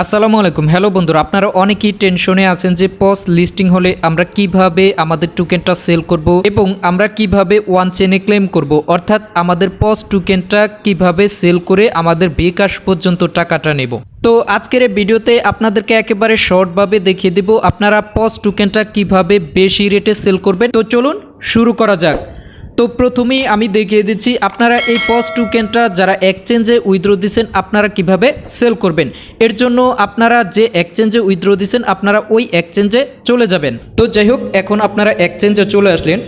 আসসালামু আলাইকুম। হ্যালো বন্ধুরা, আপনারা অনেকেই টেনশনে আছেন যে পস লিস্টিং হলে আমরা কীভাবে আমাদের টোকেনটা সেল করব এবং আমরা কীভাবে ওয়ান চেনে ক্লেম করব। অর্থাৎ আমাদের পস টোকেনটা কীভাবে সেল করে আমাদের বিকাশ পর্যন্ত টাকাটা নেব। তো আজকের এই ভিডিওতে আপনাদেরকে একেবারে শর্টভাবে দেখিয়ে দেব আপনারা পস টোকেনটা কীভাবে বেশি রেটে সেল করবেন। তো চলুন শুরু করা যাক। তো প্রথমেই আমি দেখিয়ে দিচ্ছি, আপনারা এই পজ টোকেনটা যারা এক্সচেঞ্জে উইথড্রো দিচ্ছেন আপনারা কীভাবে সেল করবেন? এর জন্য আপনারা যে এক্সচেঞ্জে উইথড্রো দিচ্ছেন আপনারা ওই এক্সচেঞ্জে চলে যাবেন। তো যাই হোক, এখন আপনারা এক্সচেঞ্জে চলে আসলেন।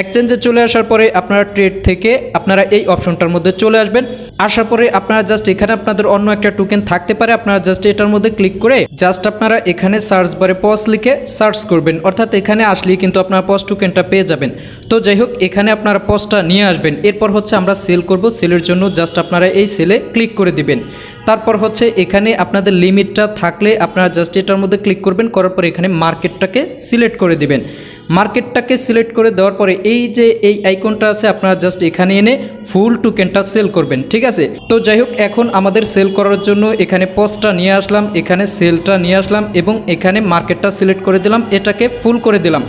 এক্সচেঞ্জে চলে আসার পরে আপনারা ট্রেড থেকে আপনারা এই অপশনটার মধ্যে চলে আসবেন। আসার পরে আপনারা জাস্ট এখানে আপনাদের অন্য একটা টোকেন থাকতে পারে। আপনারা জাস্ট এটার মধ্যে ক্লিক করে জাস্ট আপনারা এখানে সার্চ বারে পস লিখে সার্চ করবেন। অর্থাৎ এখানে আসলেই কিন্তু আপনারা পস টোকেনটা পেয়ে যাবেন। তো যাই হোক, এখানে আপনারা পসটা নিয়ে আসবেন। এরপর হচ্ছে আমরা সেল করব। সেলের জন্য জাস্ট আপনারা এই সেলে ক্লিক করে দিবেন। তারপর হচ্ছে এখানে আপনাদের লিমিটটা থাকলে আপনারা জাস্ট এটার মধ্যে ক্লিক করবেন, করার পরে এখানে মার্কেটটাকে সিলেক্ট করে দিবেন। মার্কেটটাকে সিলেক্ট করে দেওয়ার পরে এই যে এই আইকনটা আছে, আপনারা জাস্ট এখানে এনে ফুল টোকেনটা সেল করবেন, ঠিক আছে? তো যাই হোক, এখন আমাদের সেল করার জন্য এখানে পোস্টটা নিয়ে আসলাম, এখানে সেলটা নিয়ে আসলাম এবং এখানে মার্কেটটা সিলেক্ট করে দিলাম, এটাকে ফুল করে দিলাম।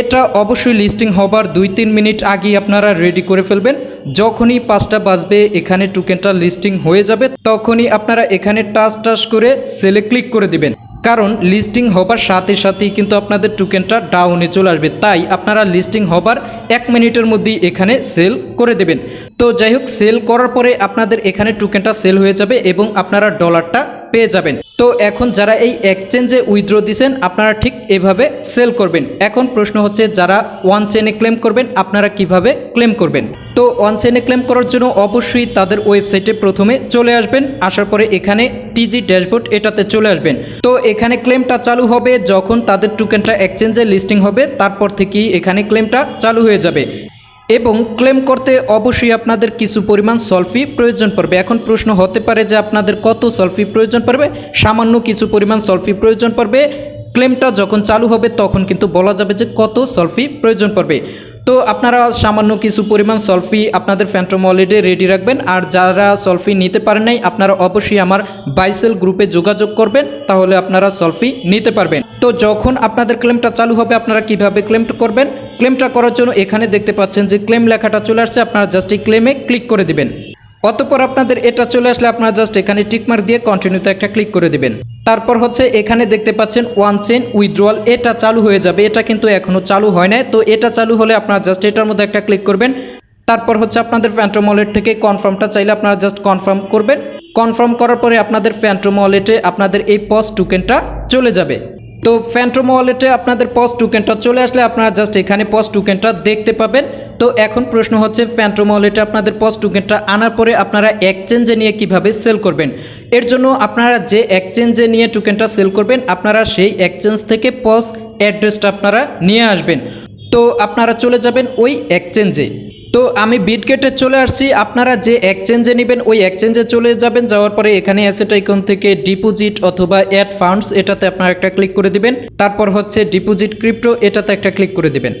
এটা অবশ্যই লিস্টিং হবার দুই তিন মিনিট আগেই আপনারা রেডি করে ফেলবেন। যখনই পাঁচটা বাজবে, এখানে টোকেনটা লিস্টিং হয়ে যাবে, তখনই আপনারা এখানে টাচ টাচ করে সেলে ক্লিক করে দিবেন। কারণ লিস্টিং হবার সাথে সাথেই কিন্তু আপনাদের টোকেনটা ডাউনে চলে আসবে। তাই আপনারা লিস্টিং হবার এক মিনিটের মধ্যেই এখানে সেল করে দেবেন। তো যাই হোক, সেল করার পরে আপনাদের এখানে টোকেনটা সেল হয়ে যাবে এবং আপনারা ডলারটা পেয়ে যাবেন। তো এখন যারা এই এক্সচেঞ্জে উইথড্র দিছেন, আপনারা ঠিক এভাবে সেল করবেন। এখন প্রশ্ন হচ্ছে, যারা ওয়ান চেনে ক্লেম করবেন, আপনারা কীভাবে ক্লেম করবেন? তো ওয়ান চেনে ক্লেম করার জন্য অবশ্যই তাদের ওয়েবসাইটে প্রথমে চলে আসবেন। আসার পরে এখানে টিজি ড্যাশবোর্ড এটাতে চলে আসবেন। তো এখানে ক্লেমটা চালু হবে যখন তাদের টোকেনটা এক্সচেঞ্জে লিস্টিং হবে, তারপর থেকেই এখানে ক্লেমটা চালু হয়ে যাবে। এবং ক্লেম করতে অবশ্যই আপনাদের কিছু পরিমাণ সলফি প্রয়োজন পড়বে। এখন প্রশ্ন হতে পারে যে আপনাদের কত সলফি প্রয়োজন পড়বে? সামান্য কিছু পরিমাণ সলফি প্রয়োজন পড়বে। ক্লেমটা যখন চালু হবে তখন কিন্তু বলা যাবে যে কত সলফি প্রয়োজন পড়বে। তো আপনারা সামান্য কিছু পরিমাণ সলফি আপনাদের ফ্যান্টম ওয়ালেটে রেডি রাখবেন। আর যারা সলফি নিতে পারেন নাই, আপনারা অবশ্যই আমার বাইসেল গ্রুপে যোগাযোগ করবেন, তাহলে আপনারা সলফি নিতে পারবেন। তো যখন আপনাদের ক্লেমটা চালু হবে, আপনারা কীভাবে ক্লেমটা করবেন? ক্লেমটা করার জন্য এখানে দেখতে পাচ্ছেন যে ক্লেম লেখাটা চলে আসছে, আপনারা জাস্ট এই ক্লেমে ক্লিক করে দিবেন। অতপর আপনাদের এটা চলে আসলে আপনারা জাস্ট এখানে টিকমার্ক দিয়ে কন্টিনিউতে একটা ক্লিক করে দিবেন। তারপর হচ্ছে এখানে দেখতে পাচ্ছেন ওয়ান চেন উইথড্রয়াল এটা চালু হয়ে যাবে। এটা কিন্তু এখনও চালু হয় না তো এটা চালু হলে আপনারা জাস্ট এটার মধ্যে একটা ক্লিক করবেন। তারপর হচ্ছে আপনাদের ফ্যান্টম ওয়ালেট থেকে কনফার্মটা চাইলে আপনারা জাস্ট কনফার্ম করবেন। কনফার্ম করার পরে আপনাদের ফ্যান্টম ওয়ালেটে আপনাদের এই পস টোকেনটা চলে যাবে। তো ফ্যান্টম ওয়ালেটে আপনাদের পস টোকেনটা চলে আসলে আপনারা জাস্ট এখানে পস টোকেনটা দেখতে পাবেন। তো এখন প্রশ্ন হচ্ছে ফ্যান্টম ওয়ালেটে আপনাদের পস টোকেনটা আনার পরে আপনারা এক্সচেঞ্জে নিয়ে কীভাবে সেল করবেন? এর জন্য আপনারা যে এক্সচেঞ্জে নিয়ে টোকেনটা সেল করবেন, আপনারা সেই এক্সচেঞ্জ থেকে পস অ্যাড্রেসটা আপনারা নিয়ে আসবেন। তো আপনারা চলে যাবেন ওই এক্সচেঞ্জে তো আমি বিটগেটে চলে আসছি, আপনারা যে এক্সচেঞ্জে নেবেন, ওই এক্সচেঞ্জে চলে যাবেন, যাওয়ার পরে এখানে অ্যাসেট আইকন থেকে ডিপোজিট অথবা অ্যাড ফান্ডস এটাতে আপনারা একটা ক্লিক করে দিবেন। তারপর হচ্ছে ডিপোজিট ক্রিপ্টো এটাতে একটা ক্লিক করে দিবেন।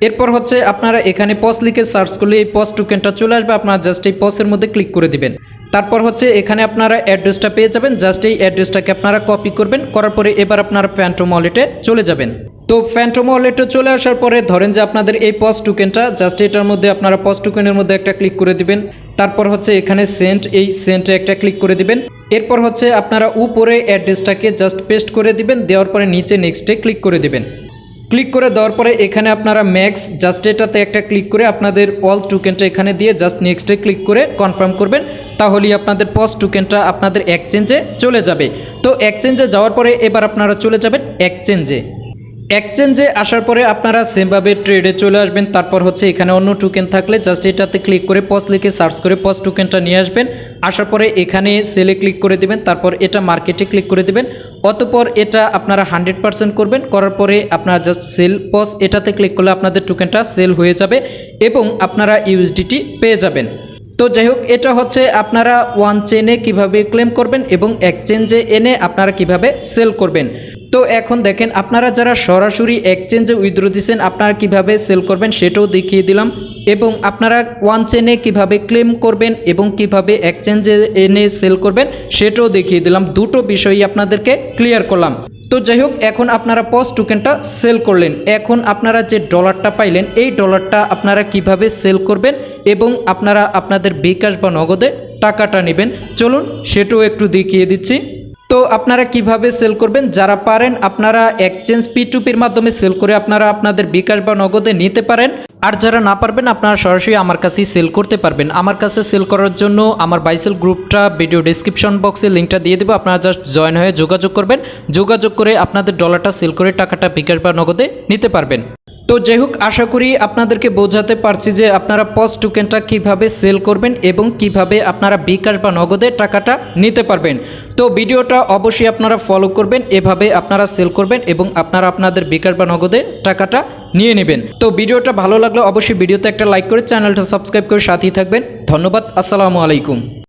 এরপর হচ্ছে আপনারা এখানে পস লিখে সার্চ করলে এই পস টোকেনটা চলে আসবে, আপনারা জাস্ট এই পসের মধ্যে ক্লিক করে দিবেন। তারপর হচ্ছে এখানে আপনারা অ্যাড্রেসটা পেয়ে যাবেন জাস্ট এই অ্যাড্রেসটাকে আপনারা কপি করবেন, করার পরে এবার আপনারা ফ্যান্টম ওয়ালেটে চলে যাবেন। তো ফ্যান্টম ওয়ালেটে চলে আসার পরে ধরেন যে আপনাদের এই পস টোকেনটা জাস্ট এটার মধ্যে আপনারা পস টোকেনের মধ্যে একটা ক্লিক করে দিবেন। তারপর হচ্ছে এখানে সেন্ট এই সেন্টে একটা ক্লিক করে দিবেন। এরপর হচ্ছে আপনারা উপরে অ্যাড্রেসটাকে জাস্ট পেস্ট করে দিবেন, দেওয়ার পরে নিচে নেক্সটে ক্লিক করে দিবেন। ক্লিক করে দেওয়ার পরে এখানে আপনারা ম্যাক্স, জাস্ট এটাতে একটা ক্লিক করে আপনাদের অল টোকেনটা এখানে দিয়ে জাস্ট নেক্সটে ক্লিক করে কনফার্ম করবেন। তাহলেই আপনাদের পস টোকেনটা আপনাদের এক্সচেঞ্জে চলে যাবে। তো এক্সচেঞ্জে যাওয়ার পরে এবার আপনারা চলে যাবেন এক্সচেঞ্জে এক্সচেঞ্জে আসার পরে আপনারা সেমভাবে ট্রেডে চলে আসবেন। তারপর হচ্ছে এখানে অন্য টোকেন থাকলে জাস্ট এটাতে ক্লিক করে পস লিখে সার্চ করে পস টোকেনটা নিয়ে আসবেন। আসার পরে এখানে সেলে ক্লিক করে দিবেন। তারপর এটা মার্কেটে ক্লিক করে দিবেন। অতপর এটা আপনারা হান্ড্রেড পার্সেন্ট করবেন। করার পরে আপনারা জাস্ট সেল পস এটাতে ক্লিক করলে আপনাদের টোকেনটা সেল হয়ে যাবে এবং আপনারা ইউএসডিটি পেয়ে যাবেন। তো যাই হোক, এটা হচ্ছে আপনারা ওয়ান চেনে কীভাবে ক্লেম করবেন এবং এক্সচেঞ্জে এনে আপনারা কীভাবে সেল করবেন। তো এখন দেখেন, আপনারা যারা সরাসরি এক্সচেঞ্জে উইথড্র দিচ্ছেন আপনারা কীভাবে সেল করবেন সেটাও দেখিয়ে দিলাম। এবং আপনারা ওয়ান চেনে কীভাবে ক্লেম করবেন এবং কীভাবে এক্সচেঞ্জে এনে সেল করবেন, সেটাও দেখিয়ে দিলাম। দুটো বিষয়ই আপনাদেরকে ক্লিয়ার করলাম। তো যাই হোক, এখন আপনারা পজ টোকেনটা সেল করলেন। এখন আপনারা যে ডলারটা পাইলেন, এই ডলারটা আপনারা কীভাবে সেল করবেন এবং আপনারা আপনাদের বিকাশ বা নগদে টাকাটা নেবেন? চলুন, সেটাও একটু দেখিয়ে দিচ্ছি। তো আপনারা কীভাবে সেল করবেন? যারা পারেন, আপনারা এক্সচেঞ্জ পি টুপির মাধ্যমে সেল করে আপনারা আপনাদের বিকাশ বা নগদে নিতে পারেন। আর যারা না পারবেন, আপনারা সরাসরি আমার কাছেই সেল করতে পারবেন। আমার কাছে সেল করার জন্য আমার বাইসেল গ্রুপটা ভিডিও ডিসক্রিপশন বক্সে লিঙ্কটা দিয়ে দেবো। আপনারা জাস্ট জয়েন হয়ে যোগাযোগ করবেন। যোগাযোগ করে আপনাদের ডলারটা সেল করে টাকাটা বিকাশ বা নগদে নিতে পারবেন। তো যাই হোক, আশা করি আপনাদেরকে বোঝাতে পারছি যে আপনারা পজ টোকেনটা কীভাবে সেল করবেন এবং কীভাবে আপনারা বিকাশ বা নগদে টাকাটা নিতে পারবেন। তো ভিডিওটা অবশ্যই আপনারা ফলো করবেন, এভাবে আপনারা সেল করবেন এবং আপনারা আপনাদের বিকাশ বা নগদে টাকাটা নিয়ে নেবেন। তো ভিডিওটা ভালো লাগলে অবশ্যই ভিডিওতে একটা লাইক করে চ্যানেলটা সাবস্ক্রাইব করে সাথেই থাকবেন। ধন্যবাদ, আসসালামু আলাইকুম।